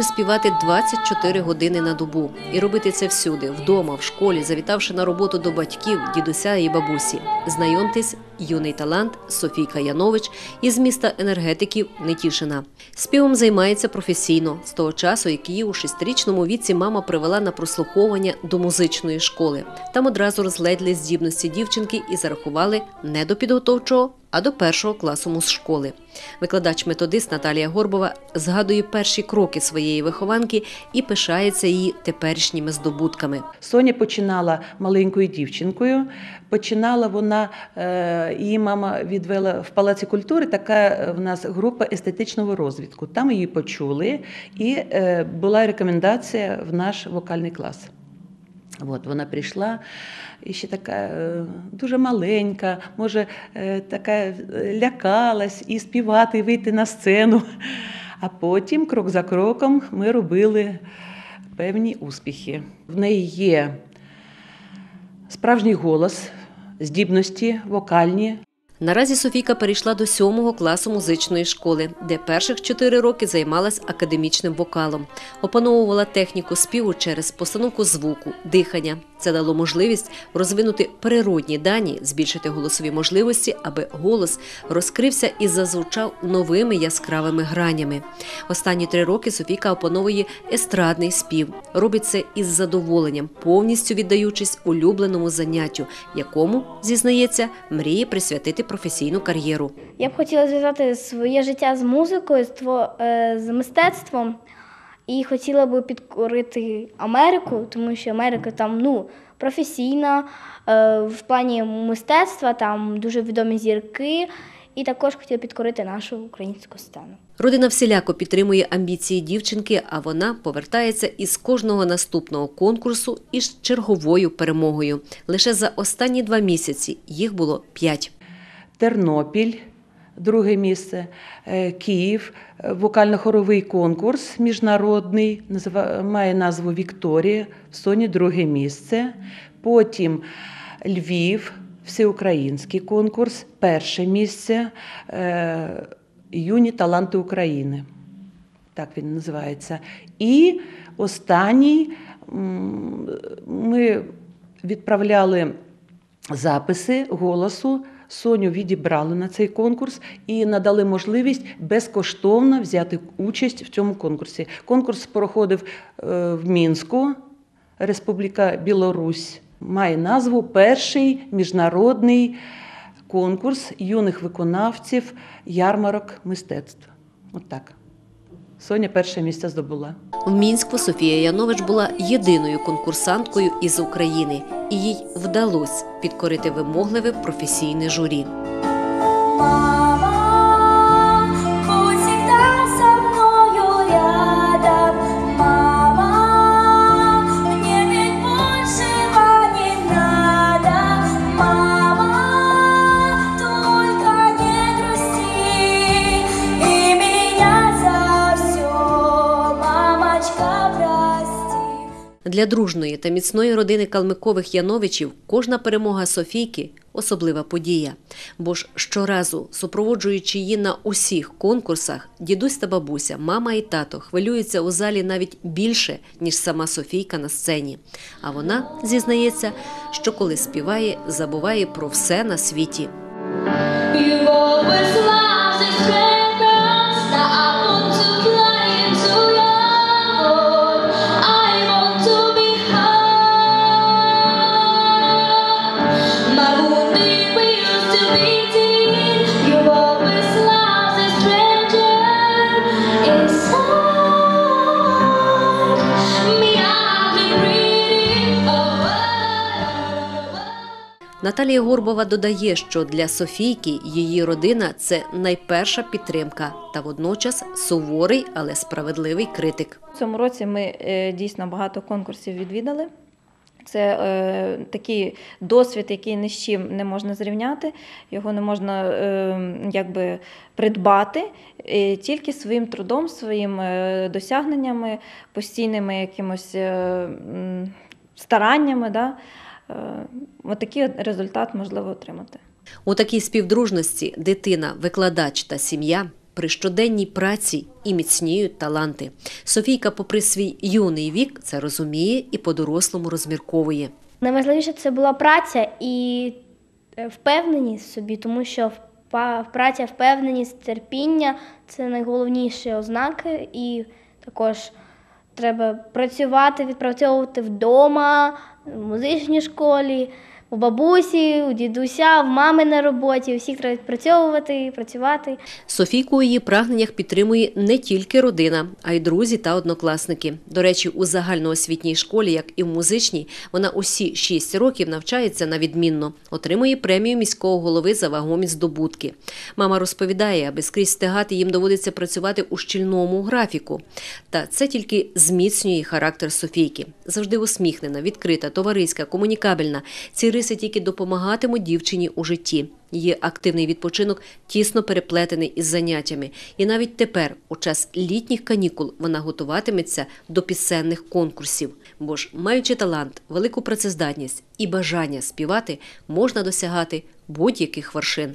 може співати 24 години на добу і робити це всюди, вдома, в школі, завітавши на роботу до батьків, дідуся і бабусі. Знайомтесь, юний талант Софійка Янович із міста енергетиків Нетішина. Співом займається професійно з того часу, як її у шестирічному віці мама привела на прослуховування до музичної школи. Там одразу розгледіли здібності дівчинки і зарахували не до підготовчого, а до першого класу музшколи. Викладач-методист Наталія Горбова згадує перші кроки своєї вихованки і пишається її теперішніми здобутками. Соня починала маленькою дівчинкою. Починала вона, е, її мама відвела в Палаці культури. Така е, в нас група естетичного розвитку. Там її почули, і е, була рекомендація в наш вокальний клас. От вона прийшла і ще така е, дуже маленька, може, така лякалась і співати, і вийти на сцену. А потім, крок за кроком, ми робили певні успіхи. В неї є справжній голос, здібності вокальні. Наразі Софійка перейшла до сьомого класу музичної школи, де перших чотири роки займалась академічним вокалом, опановувала техніку співу через постановку звуку, дихання. Це дало можливість розвинути природні дані, збільшити голосові можливості, аби голос розкрився і зазвучав новими яскравими гранями. Останні три роки Софійка опановує естрадний спів. Робить це із задоволенням, повністю віддаючись улюбленому заняттю, якому зізнається, мріє присвятити професійну кар'єру. Я б хотіла зв'язати своє життя з музикою, з, е, мистецтвом. І хотіла би підкорити Америку, тому що Америка там ну, професійна е, в плані мистецтва, там дуже відомі зірки. І також хотіла підкорити нашу українську сцену. Родина всіляко підтримує амбіції дівчинки, а вона повертається із кожного наступного конкурсу із черговою перемогою. Лише за останні два місяці їх було п'ять. Тернопіль, друге місце, е, Київ, вокально-хоровий конкурс міжнародний, має назву Вікторія, в Соні друге місце. Потім Львів, всеукраїнський конкурс, перше місце, е, Юні таланти України. Так він називається. І останній ми відправляли записи голосу. Соню відібрали на цей конкурс і надали можливість безкоштовно взяти участь в цьому конкурсі. Конкурс проходив е, в Мінську, Республіка Білорусь. Має назву Перший міжнародний конкурс юних виконавців ярмарок мистецтв. От так. Соня перше місце здобула. В Мінську Софія Янович була єдиною конкурсанткою із України, і їй вдалося підкорити вимогливе професійне журі. Для дружної та міцної родини Калмикових Яновичів кожна перемога Софійки особлива подія. Бо ж щоразу, супроводжуючи її на усіх конкурсах, дідусь та бабуся, мама і тато хвилюються у залі навіть більше, ніж сама Софійка на сцені. А вона зізнається, що коли співає, забуває про все на світі. Наталія Горбова додає, що для Софійки її родина це найперша підтримка та водночас суворий, але справедливий критик. В цьому році ми е, дійсно багато конкурсів відвідали. Це е, такий досвід, який ні з чим не можна зрівняти, його не можна е, якби придбати, е, тільки своїм трудом, своїм е, досягненнями, постійними якимось е, стараннями. Да? Е, отакий результат можливо отримати. У такій співдружності дитина, викладач та сім'я При щоденній праці і міцніють таланти. Софійка, попри свій юний вік, це розуміє і по-дорослому розмірковує. Найважливіше це була праця і е, впевненість в собі, тому що праця, впевненість, терпіння це найголовніші ознаки, і також треба працювати, відпрацьовувати вдома, в музичній школі, у бабусі, у дідуся, в мами на роботі. Усіх треба відпрацьовувати, працювати. Софійку у її прагненнях підтримує не тільки родина, а й друзі та однокласники. До речі, у загальноосвітній школі, як і в музичній, вона усі шість років навчається на відмінно, отримує премію міського голови за вагомі здобутки. Мама розповідає, аби скрізь встигати, їм доводиться працювати у щільному графіку. Та це тільки зміцнює характер Софійки. Завжди усміхнена, відкрита, товариська, комунікабельна. Ці риси тільки допомагатимуть дівчині у житті. Її активний відпочинок тісно переплетений із заняттями. І навіть тепер, у час літніх канікул, вона готуватиметься до пісенних конкурсів. Бо ж, маючи талант, велику працездатність і бажання співати, можна досягати будь-яких вершин.